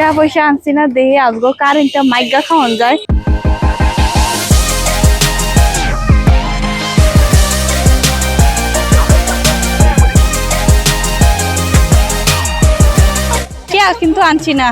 টাকা পয়সা আনছি না দেহে আজগো কারেন্টটা মাইগা খাওয়ান যায়। কিন্তু আনছি না।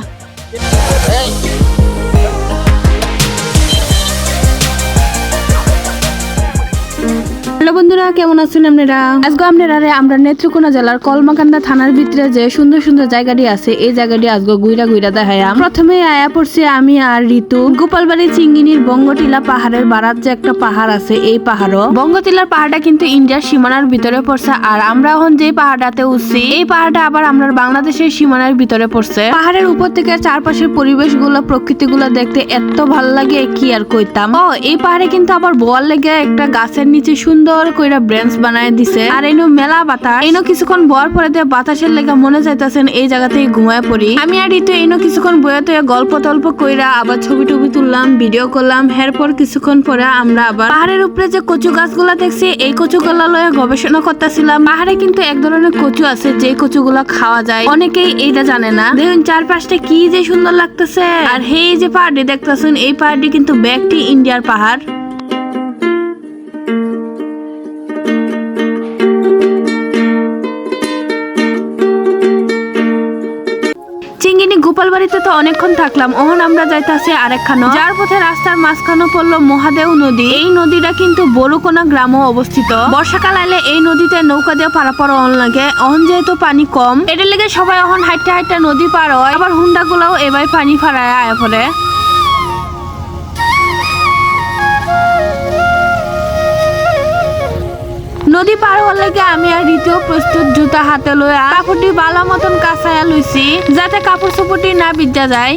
হ্যালো বন্ধুরা, কেমন আছেন আপনারা? আজকে আপনারা আমরা নেত্রকোনা জেলার কলমাকান্দা থানার ভিতরে যে সুন্দর সুন্দর জায়গাটি আছে, এই জায়গাটি আজকে গুইরা গুইরা দেখায়াম প্রথমে আয়া পড়ছে আমি আর ঋতু। গোপালবাড়ি চিঙ্গিনির বঙ্গটিলা পাহাড়ের বারাত যে একটা পাহাড় আছে, এই পাহাড়ও। বঙ্গটিলার পাহাড়টা কিন্তু ইন্ডিয়ার সীমানার ভিতরে পড়ছে, আর আমরা এখন যে পাহাড়টাতে উঠছি, এই পাহাড়টা আবার আমরা বাংলাদেশের সীমানার ভিতরে পড়ছে। পাহাড়ের উপর থেকে চারপাশের পরিবেশগুলো প্রকৃতি গুলো দেখতে এত ভালো লাগে, কি আর কইতাম। ও, এই পাহাড়ে কিন্তু আবার বোয়ার লেগে একটা গাছের নিচে সুন্দর কইরা ব্রেঞ্চ বানায় দিছে। আর এনো মেলা বাতাস। এনো কিছুক্ষণ বর পরে দিয়ে বাতাসের লেগে মনে চাইতেছেন এই জায়গাতেই ঘুমায় পড়ি। আমি আর ঋতু এনো কিছুক্ষণ বয়ে তো গল্প টল্প কইরা আবার ছবি টবি তুললাম ভিডিও করলাম। এরপর কিছুক্ষণ পরে আমরা আবার পাহাড়ের উপরে যে কচু গাছগুলা দেখছি, এই কচু গুলা লয়ে গবেষণা করতেছিলাম। পাহাড়ে কিন্তু এক ধরনের কচু আছে যে কচুগুলা খাওয়া যায়। অনেকেই এইটা জানে না। দেখুন চারপাশটা কি যে সুন্দর লাগতেছে। আর এই যে পাহাড়টি দেখতেছেন, এই পাহাড়টি কিন্তু ব্যাগটি ইন্ডিয়ার পাহাড়। গোপাল বাড়িতে তো অনেকক্ষণ থাকলাম। ওহন আমরা যাইতাছি আরেকখানো। যার পথে রাস্তার মাঝখানে পড়ল মহাদেও নদী। এই নদীটা কিন্তু বড়কোনা গ্রামও অবস্থিত। বর্ষাকাল আইলে এই নদীতে নৌকা দিয়ে পারাপার অন লাগে। অহন যেহেতু পানি কম এটার লেগে সবাই অহন হাইটা হাইটা নদী পার হয়। আবার হুন্ডা গুলাও এবার পানি ফারায় আয় পরে নদী পার লাগে আমি আর দ্বিতীয় প্রস্তুত জুতা হাতে লইয়া কাপড়টি বালা মতন কাঁচাইয়া লইছি, যাতে কাপড় চোপড়টি না বিদ্যা যায়।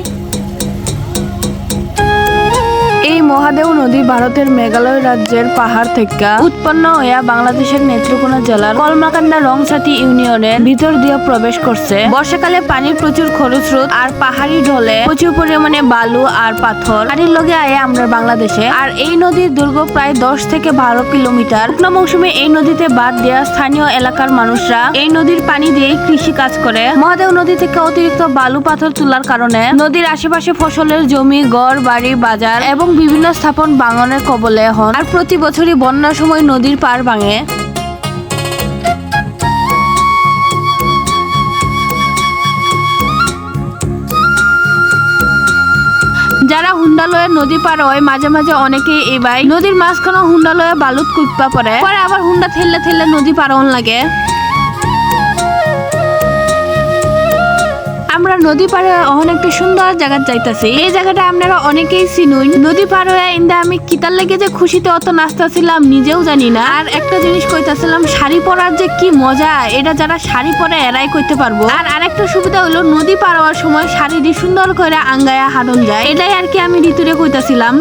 এই মহাদেও নদী ভারতের মেঘালয় রাজ্যের পাহাড় থেকে উৎপন্ন হইয়া বাংলাদেশের নেত্রকোনা জেলার কলমাকান্দা রংসাতি ইউনিয়নের ভিতর দিয়ে প্রবেশ করছে। বর্ষাকালে পানির প্রচুর খরচ স্রোত আর পাহাড়ি ঢলে প্রচুর পরিমাণে বালু আর পাথর। পানির লগে আয়ে আমরা বাংলাদেশে। আর এই নদীর দুর্গ প্রায় দশ থেকে বারো কিলোমিটার। শুকনো মৌসুমে এই নদীতে বাদ দেওয়া স্থানীয় এলাকার মানুষরা এই নদীর পানি দিয়ে কৃষি কাজ করে। মহাদেও নদী থেকে অতিরিক্ত বালু পাথর তোলার কারণে নদীর আশেপাশে ফসলের জমি গড় বাড়ি, বাজার এবং বিভিন্ন স্থাপন বাঙনের কবলে হন। আর প্রতি বছরই বন্যার সময় নদীর পার ভাঙে। যারা হুন্ডা লয়ে নদী পার হয়, মাঝে মাঝে অনেকেই এই বাই নদীর মাঝখানে হুন্ডালয়ে বালুত কুপা পড়ে। পরে আবার হুন্ডা ঠেললে ঠেললে নদী পার লাগে। আমরা নদী পারে অহন একটা সুন্দর জায়গা যাইতাছি। এই জায়গাটা আপনারা অনেকেই চিনুন। নদী পার হয়ে ইন্দা আমি কিতার লেগে যে খুশিতে অত নাচতেছিলাম নিজেও জানি না। আর একটা জিনিস কইতাছিলাম, শাড়ি পরার যে কি মজা, এটা যারা শাড়ি পরে এরাই করতে পারব। আর আরেকটা সুবিধা হলো, নদী পার হওয়ার সময় শাড়ি দিয়ে সুন্দর করে আঙ্গায়া হাঁটন যায়। এটাই আর কি আমি ঋতুরে কইতাছিলাম।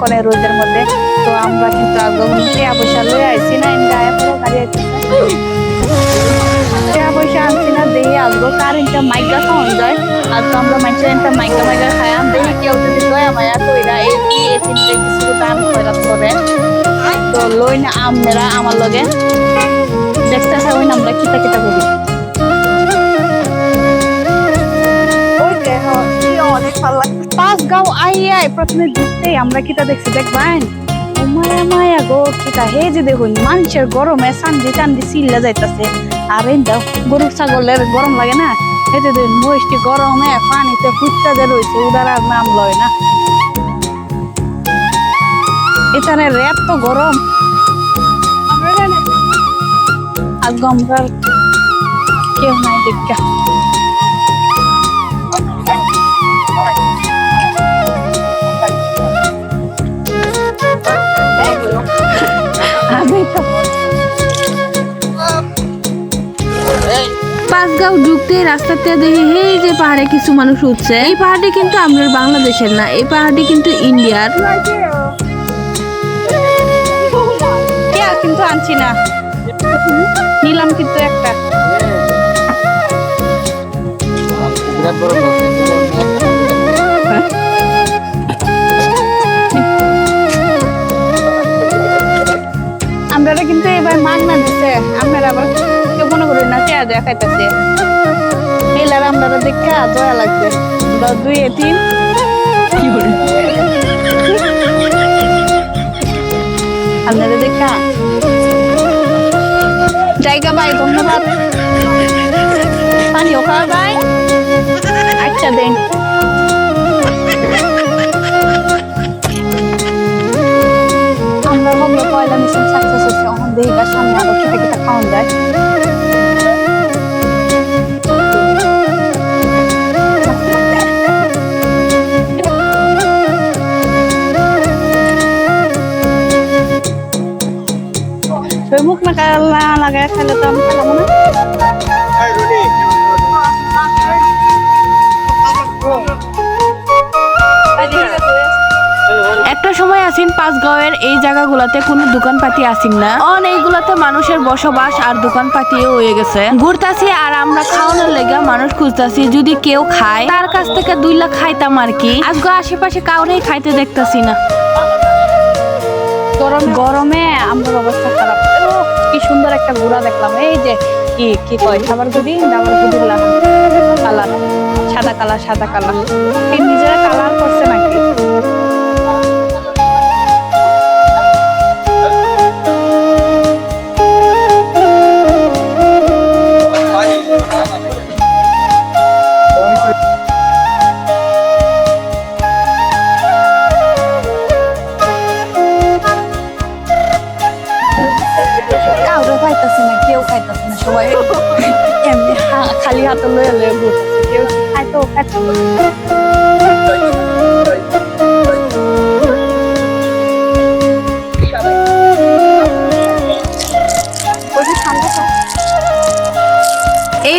করা রোদের মধ্যে। তো আমরা কিন্তু টাকা পয়সা লয়ে আইছি না টাকা পয়সা আনছি না, দেখি আজগো কারেন্টটা মাইগা খাওয়ান যায়। আর তো আমরা মানুষের একটা মাইগা মাইগা খায়াম দেখি কেউ যদি দয়া মায়া কইরা এই এই তিনটে কিছু করে তো না আমার লগে। দেখতে প্রথমে ঢুকতেই আমরা কিটা দেখছি দেখবেন মায়া মায়া গো, কিটা হে যে দেখুন মানুষের গরমে সান্দি টান্দি চিল্লা যাইতাছে। আর দাও গরু ছাগলের গরম লাগে না? এই যে দেখুন মহিষটি গরমে পানিতে ফুটতে যে রয়েছে উদার আর নাম লয় না। এখানে রেত তো গরম। আজকে আমরা কেউ নাই দেখা। পাঁচগাঁও ঢুকতে রাস্তাতে দেখি এই যে পাহাড়ে কিছু মানুষ উঠছে। এই পাহাড়টি কিন্তু আমাদের বাংলাদেশের না, এই পাহাড়টি কিন্তু ইন্ডিয়ার। কিন্তু আনছি না। নিলাম কিন্তু একটা। আমরা কিন্তু এবার মাগনা দিছে আপনারা আবার মনে করেন না চেয়া দেয়া খাইতেছে এলার আমরা দেখে দয়া লাগছে দশ দুই তিন। করে আপনারা দেখা জায়গা ভাই, ধন্যবাদ। ভাই আচ্ছা দেন। আমরা ভাবলো পয়লা মিশন সাকসেস হচ্ছে দেহিকার সামনে আরও কিটা কিটা খাওয়ান যায়। মুখ না লাগায় খাইলে তো আমি খেলাম না জায়গাগুলোতে কোনো দোকানপাতি আসিন না। অন এইগুলাতে মানুষের বসবাস আর দোকানপাতিও হয়ে গেছে। ঘুরতাছি আর আমরা খাওয়ানোর লেগে মানুষ খুঁজতাছি যদি কেউ খায় তার কাছ থেকে দুই লাখ খাইতাম আর কি। আজকে আশেপাশে কাউরেই খাইতে দেখতাছি না। গরম গরমে আমার অবস্থা খারাপ। কি সুন্দর একটা ঘোড়া দেখলাম। এই যে কি কি কয়? খাবার গুড়ি? ডাবার গুড়ি কালার। সাদা কালার সাদা কালার। নিজেরা কালার করছে নাকি? এমনি হা- খালি হাতে লয়ে লয়ে ঘুরতেছে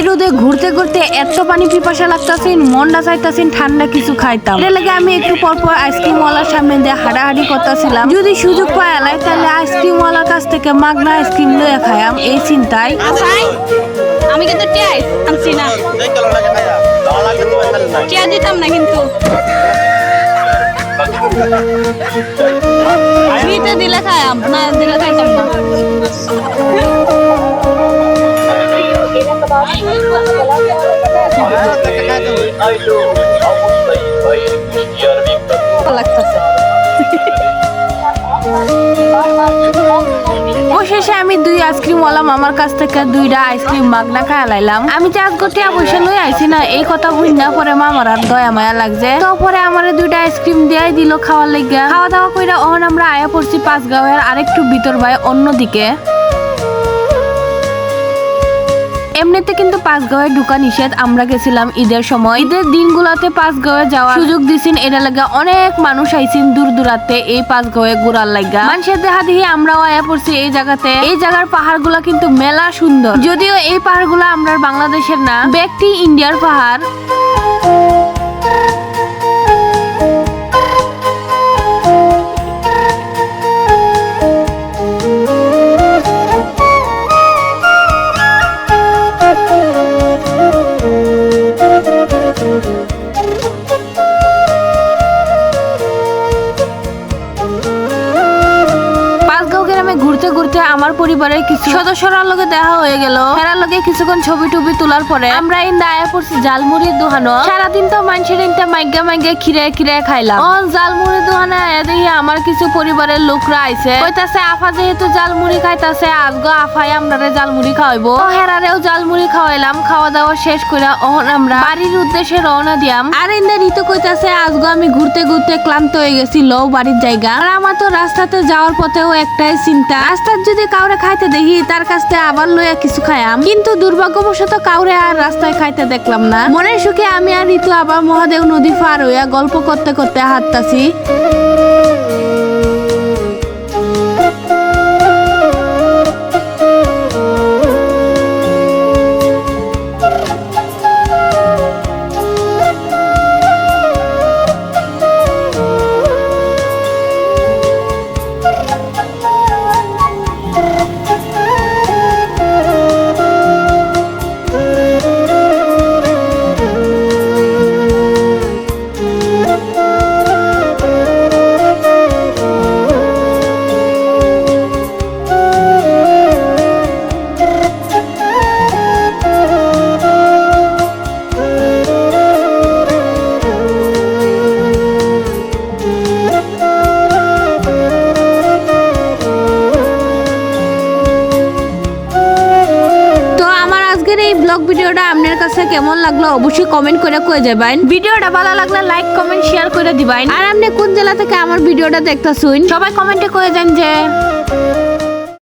রোদে ঘুরতে ঘুরতে এত পানি পিপাসা লাগতাছিন মনটা চাইতাছিন ঠান্ডা কিছু খাইতাম। এটা লাগে আমি একটু পর পর আইসক্রিম ওয়ালার সামনে দিয়ে হাঁটাহাঁটি করতেছিলাম। যদি সুযোগ এলাই তাহলে আইসক্রিম ওয়ালার কাছ থেকে মাগনা আইসক্রিম লয়ে খাইয়াম এই চিন্তায়। আসাই আমি কিন্তু টিয়াই আনছি না। টিয়া দিতাম না কিন্তু। দিলে খাইয়াম না দিলে খাইতাম অবশেষে আমি দুই আইসক্রিম ওয়ালা মামার কাছ থেকে দুইটা আইসক্রিম মাগনা খাই লাইলাম। আমি আজকে টিয়া পয়সা লই আইছি না, এই কথা বুঝ পরে মামার আর দয়া মায়া লাগছে। তো পরে আমারে দুইটা আইসক্রিম দিয়াই দিল খাওয়ার লাগিয়া। খাওয়া দাওয়া কইরা অহন আমরা আয়া পড়ছি পাঁচ গাঁয়ের আরেকটু ভিতর ভাই অন্যদিকে। এমনিতে কিন্তু পাঁচগাঁওয়ে ঢুকা নিষেধ, আমরা গেছিলাম ঈদের সময়। ঈদের দিনগুলোতে পাঁচগাঁওয়ে যাওয়ার সুযোগ দিছেন এটা লাগা অনেক মানুষ আইছেন দূর দূরাতে এই পাঁচগাঁওয়ে ঘুরার লাগা। মানুষের দেখা দিয়ে আমরাও আয়া পড়ছি এই জায়গাতে। এই জায়গার পাহাড়গুলা কিন্তু মেলা সুন্দর। যদিও এই পাহাড়গুলা আমরা বাংলাদেশের না, ব্যক্তি ইন্ডিয়ার পাহাড়। পরিবারের কিছু সদস্যরার লগে দেখা হয়ে গেল। ফেরার লগে কিছুক্ষণ ছবি টবি তোলার পরে আমরা এই দায়া পড়ছি জালমুড়ির দোহানো। সারাদিন তো মানুষের ইনটা মাইগা মাইগা খিরে খিরে খাইলাম। ও জালমুড়ি দোহানে আয়া দেখি আমার কিছু পরিবারের লোকরা আইছে। কইতাছে, আফা যেহেতু জালমুড়ি খাইতাছে আজগো আফাই আমরারে জালমুড়ি খাওয়াইবো। হেরারেও জালমুড়ি খাওয়াইলাম খাওয়া দাওয়া শেষ করে অহন আমরা বাড়ির উদ্দেশ্যে রওনা দিয়াম। আর ইন্দে ঋতু কইতাছে আজগো আমি ঘুরতে ঘুরতে ক্লান্ত হয়ে গেছি, লও বাড়ির জায়গা। আর আমার তো রাস্তাতে যাওয়ার পথেও একটাই চিন্তা, রাস্তার যদি কাউরে খাইতে দেখি তার কাছ থেকে আবার লইয়া কিছু খায়াম কিন্তু দুর্ভাগ্যবশত কাউরে আর রাস্তায় খাইতে দেখলাম না। মনের সুখে আমি আর ঋতু আবার মহাদেব নদী পার হইয়া গল্প করতে করতে হাঁটতাছি। কেমন লাগল অবশ্যই কমেন্ট করে কয়ে যাবেন। ভিডিওটা ভালো লাগলে লাইক কমেন্ট শেয়ার করে দিবেন। আর আপনি কোন জেলা থেকে আমার ভিডিওটা দেখতেছুন? সবাই কমেন্টে কয়ে যান যে